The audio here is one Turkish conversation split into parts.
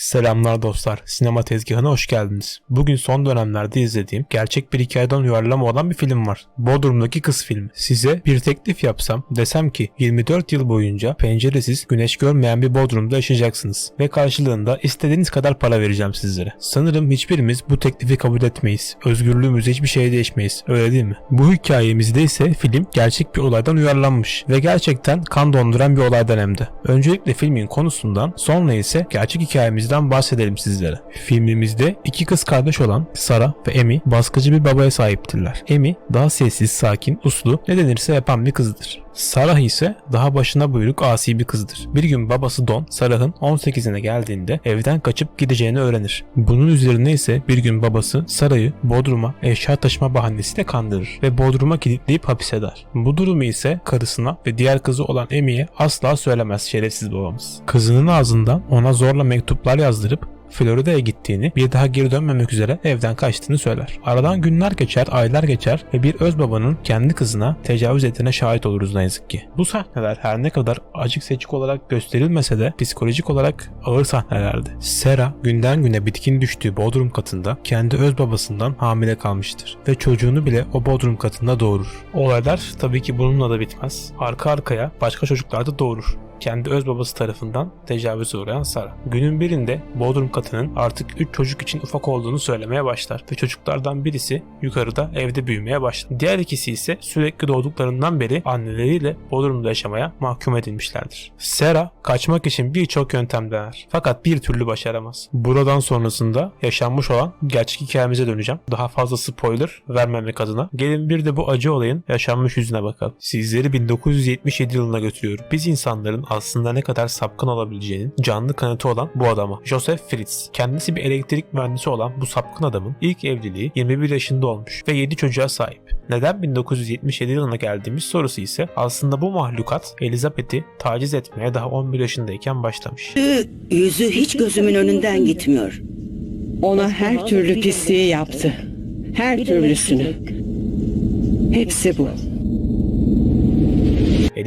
Selamlar dostlar, sinema tezgahına hoş geldiniz. Bugün son dönemlerde izlediğim gerçek bir hikayeden uyarlama olan bir film var. Bodrum'daki kız filmi. Size bir teklif yapsam, desem ki 24 yıl boyunca penceresiz, güneş görmeyen bir Bodrum'da yaşayacaksınız ve karşılığında istediğiniz kadar para vereceğim sizlere. Sanırım hiçbirimiz bu teklifi kabul etmeyiz. Özgürlüğümüzü hiçbir şeye değişmeyiz. Öyle değil mi? Bu hikayemizde ise film gerçek bir olaydan uyarlanmış ve gerçekten kan donduran bir olaydan hem de. Öncelikle filmin konusundan, sonra ise gerçek hikayemizden bahsedelim sizlere. Filmimizde iki kız kardeş olan Sara ve Amy baskıcı bir babaya sahiptirler. Amy daha sessiz, sakin, uslu, ne denirse yapan bir kızdır. Sarah ise daha başına buyruk asi bir kızdır. Bir gün babası Don, Sarah'ın 18'ine geldiğinde evden kaçıp gideceğini öğrenir. Bunun üzerine ise bir gün babası Sarah'ı Bodrum'a eşya taşıma bahanesiyle kandırır ve Bodrum'a kilitleyip hapis eder. Bu durumu ise karısına ve diğer kızı olan Amy'ye asla söylemez şerefsiz babamız. Kızının ağzından ona zorla mektuplar yazdırıp Florida'ya gittiğini, bir daha geri dönmemek üzere evden kaçtığını söyler. Aradan günler geçer, aylar geçer ve bir öz babanın kendi kızına tecavüz ettiğine şahit oluruz ne yazık ki. Bu sahneler her ne kadar acık seçik olarak gösterilmese de psikolojik olarak ağır sahnelerdi. Sera günden güne bitkin düştüğü bodrum katında kendi öz babasından hamile kalmıştır ve çocuğunu bile o bodrum katında doğurur. Olaylar tabii ki bununla da bitmez. Arka arkaya başka çocuklar da doğurur kendi öz babası tarafından tecavüze uğrayan Sara. Günün birinde Bodrum katının artık 3 çocuk için ufak olduğunu söylemeye başlar ve çocuklardan birisi yukarıda evde büyümeye başlar. Diğer ikisi ise sürekli doğduklarından beri anneleriyle Bodrum'da yaşamaya mahkum edilmişlerdir. Sera kaçmak için birçok yöntem dener fakat bir türlü başaramaz. Buradan sonrasında yaşanmış olan gerçek hikayemize döneceğim. Daha fazla spoiler vermemek adına. Gelin bir de bu acı olayın yaşanmış yüzüne bakalım. Sizleri 1977 yılına götürüyorum. Biz insanların aslında ne kadar sapkın olabileceğinin canlı kanıtı olan bu adama. Joseph Fritz. Kendisi bir elektrik mühendisi olan bu sapkın adamın ilk evliliği 21 yaşında olmuş ve 7 çocuğa sahip. Neden 1977 yılına geldiğimiz sorusu ise aslında bu mahlukat Elizabeth'i taciz etmeye daha 11 yaşındayken başlamış. Yüzü hiç gözümün önünden gitmiyor. Ona her türlü pisliği yaptı. Her türlüsünü. Hepsi bu.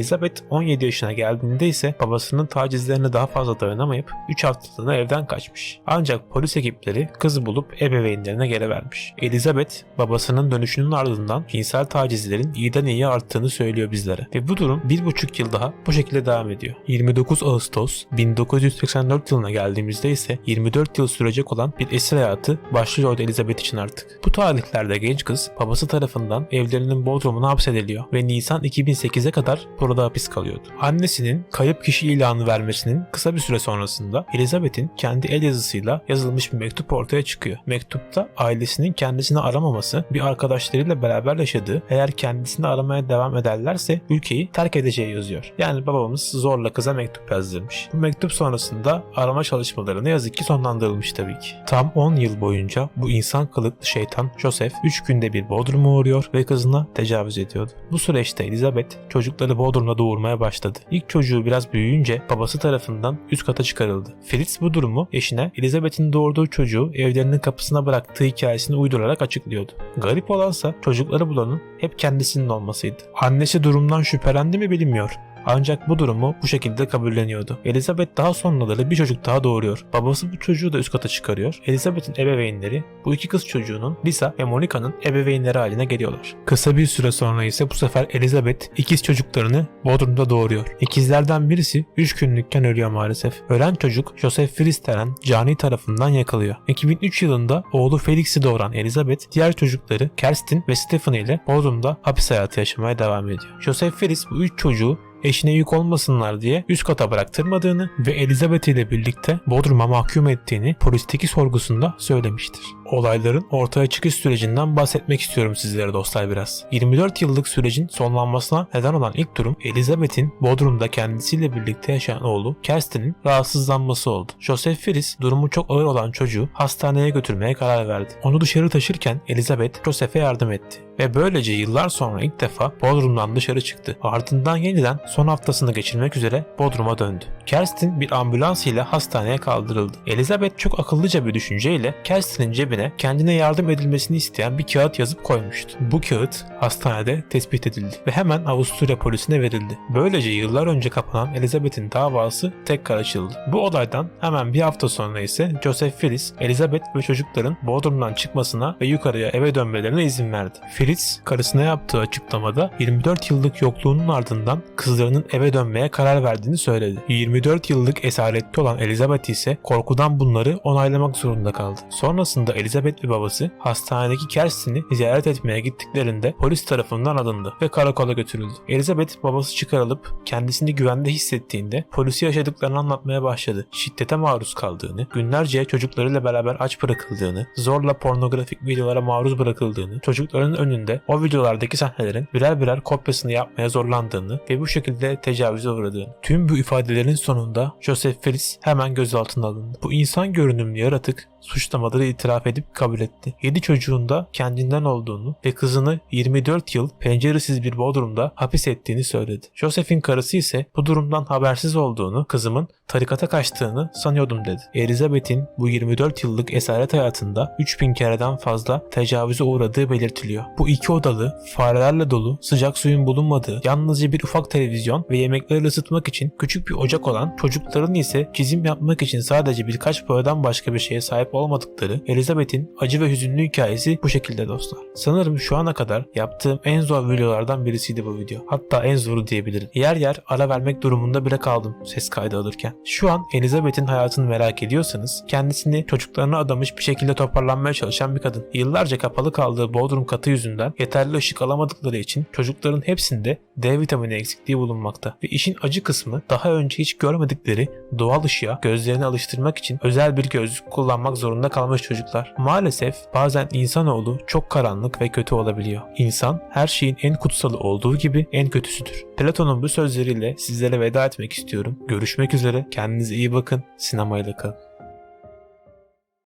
Elizabeth 17 yaşına geldiğinde ise babasının tacizlerine daha fazla dayanamayıp 3 haftalığına evden kaçmış. Ancak polis ekipleri kızı bulup ebeveynlerine geri vermiş. Elizabeth babasının dönüşünün ardından cinsel tacizlerin iyiden iyiye arttığını söylüyor bizlere. Ve bu durum 1,5 yıl daha bu şekilde devam ediyor. 29 Ağustos 1984 yılına geldiğimizde ise 24 yıl sürecek olan bir esir hayatı başlıyordu Elizabeth için artık. Bu tarihlerde genç kız babası tarafından evlerinin bodrumuna hapsediliyor ve Nisan 2008'e kadar burada hapis kalıyordu. Annesinin kayıp kişi ilanı vermesinin kısa bir süre sonrasında Elizabeth'in kendi el yazısıyla yazılmış bir mektup ortaya çıkıyor. Mektupta ailesinin kendisini aramaması, bir arkadaşlarıyla beraber yaşadığı, eğer kendisini aramaya devam ederlerse ülkeyi terk edeceği yazıyor. Yani babamız zorla kıza mektup yazdırmış. Bu mektup sonrasında arama çalışmaları ne yazık ki sonlandırılmış tabii ki. Tam 10 yıl boyunca bu insan kılıklı şeytan Joseph 3 günde bir Bodrum'a uğruyor ve kızına tecavüz ediyordu. Bu süreçte Elizabeth çocukları Bodrum'da doğurmaya başladı. İlk çocuğu biraz büyüyünce babası tarafından üst kata çıkarıldı. Fritz bu durumu eşine Elizabeth'in doğurduğu çocuğu evlerinin kapısına bıraktığı hikayesini uydurarak açıklıyordu. Garip olansa çocukları bulanın hep kendisinin olmasıydı. Annesi durumdan şüphelendi mi bilinmiyor. Ancak bu durumu bu şekilde kabulleniyordu. Elizabeth daha sonraları bir çocuk daha doğuruyor. Babası bu çocuğu da üst kata çıkarıyor. Elizabeth'in ebeveynleri bu iki kız çocuğunun Lisa ve Monica'nın ebeveynleri haline geliyorlar. Kısa bir süre sonra ise bu sefer Elizabeth ikiz çocuklarını Bodrum'da doğuruyor. İkizlerden birisi 3 günlükken ölüyor maalesef. Ölen çocuk Joseph Fritz denen cani tarafından yakalıyor. 2003 yılında oğlu Felix'i doğuran Elizabeth diğer çocukları Kerstin ve Stephanie ile Bodrum'da hapis hayatı yaşamaya devam ediyor. Joseph Fritz bu üç çocuğu eşine yük olmasınlar diye üst kata bıraktırmadığını ve Elizabeth ile birlikte Bodrum'a mahkum ettiğini polisteki sorgusunda söylemiştir. Olayların ortaya çıkış sürecinden bahsetmek istiyorum sizlere dostlar biraz. 24 yıllık sürecin sonlanmasına neden olan ilk durum Elizabeth'in Bodrum'da kendisiyle birlikte yaşayan oğlu Kerstin'in rahatsızlanması oldu. Joseph Fritz durumu çok ağır olan çocuğu hastaneye götürmeye karar verdi. Onu dışarı taşırken Elizabeth Joseph'e yardım etti ve böylece yıllar sonra ilk defa Bodrum'dan dışarı çıktı. Ardından yeniden son haftasını geçirmek üzere Bodrum'a döndü. Kerstin bir ambulans ile hastaneye kaldırıldı. Elizabeth çok akıllıca bir düşünceyle Kerstin'in cebine kendine yardım edilmesini isteyen bir kağıt yazıp koymuştu. Bu kağıt hastanede tespit edildi ve hemen Avusturya polisine verildi. Böylece yıllar önce kapanan Elizabeth'in davası tekrar açıldı. Bu olaydan hemen bir hafta sonra ise Joseph Phillips, Elizabeth ve çocukların Bodrum'dan çıkmasına ve yukarıya eve dönmelerine izin verdi. Phillips, karısına yaptığı açıklamada 24 yıllık yokluğunun ardından kızlarının eve dönmeye karar verdiğini söyledi. 24 yıllık esarette olan Elizabeth ise korkudan bunları onaylamak zorunda kaldı. Sonrasında Elizabeth ve babası hastanedeki Kerstin'i ziyaret etmeye gittiklerinde polis tarafından alındı ve karakola götürüldü. Elizabeth babası çıkarılıp kendisini güvende hissettiğinde polisi yaşadıklarını anlatmaya başladı. Şiddete maruz kaldığını, günlerce çocuklarıyla beraber aç bırakıldığını, zorla pornografik videolara maruz bırakıldığını, çocukların önünde o videolardaki sahnelerin birer birer kopyasını yapmaya zorlandığını ve bu şekilde tecavüze uğradığını. Tüm bu ifadelerin sonunda Joseph Phillips hemen gözaltına alındı. Bu insan görünümlü yaratık suçlamaları itiraf edip kabul etti. 7 çocuğun da kendinden olduğunu ve kızını 24 yıl penceresiz bir bodrumda hapis ettiğini söyledi. Joseph'in karısı ise bu durumdan habersiz olduğunu, kızımın tarikata kaçtığını sanıyordum dedi. Elizabeth'in bu 24 yıllık esaret hayatında 3000 kereden fazla tecavüze uğradığı belirtiliyor. Bu iki odalı, farelerle dolu, sıcak suyun bulunmadığı, yalnızca bir ufak televizyon ve yemekleri ısıtmak için küçük bir ocak olan, çocukların ise çizim yapmak için sadece birkaç boyadan başka bir şeye sahip olmadıkları Elizabeth'in acı ve hüzünlü hikayesi bu şekilde dostlar. Sanırım şu ana kadar yaptığım en zor videolardan birisiydi bu video. Hatta en zoru diyebilirim. Yer yer ara vermek durumunda bile kaldım ses kaydı alırken. Şu an Elizabeth'in hayatını merak ediyorsanız kendisini çocuklarına adamış bir şekilde toparlanmaya çalışan bir kadın. Yıllarca kapalı kaldığı bodrum katı yüzünden yeterli ışık alamadıkları için çocukların hepsinde D vitamini eksikliği bulunmakta. Ve işin acı kısmı daha önce hiç görmedikleri doğal ışığa gözlerini alıştırmak için özel bir gözlük kullanmak zorunda kalmış çocuklar. Maalesef bazen insanoğlu çok karanlık ve kötü olabiliyor. İnsan her şeyin en kutsalı olduğu gibi en kötüsüdür. Platon'un bu sözleriyle sizlere veda etmek istiyorum. Görüşmek üzere. Kendinize iyi bakın. Sinemayla kalın.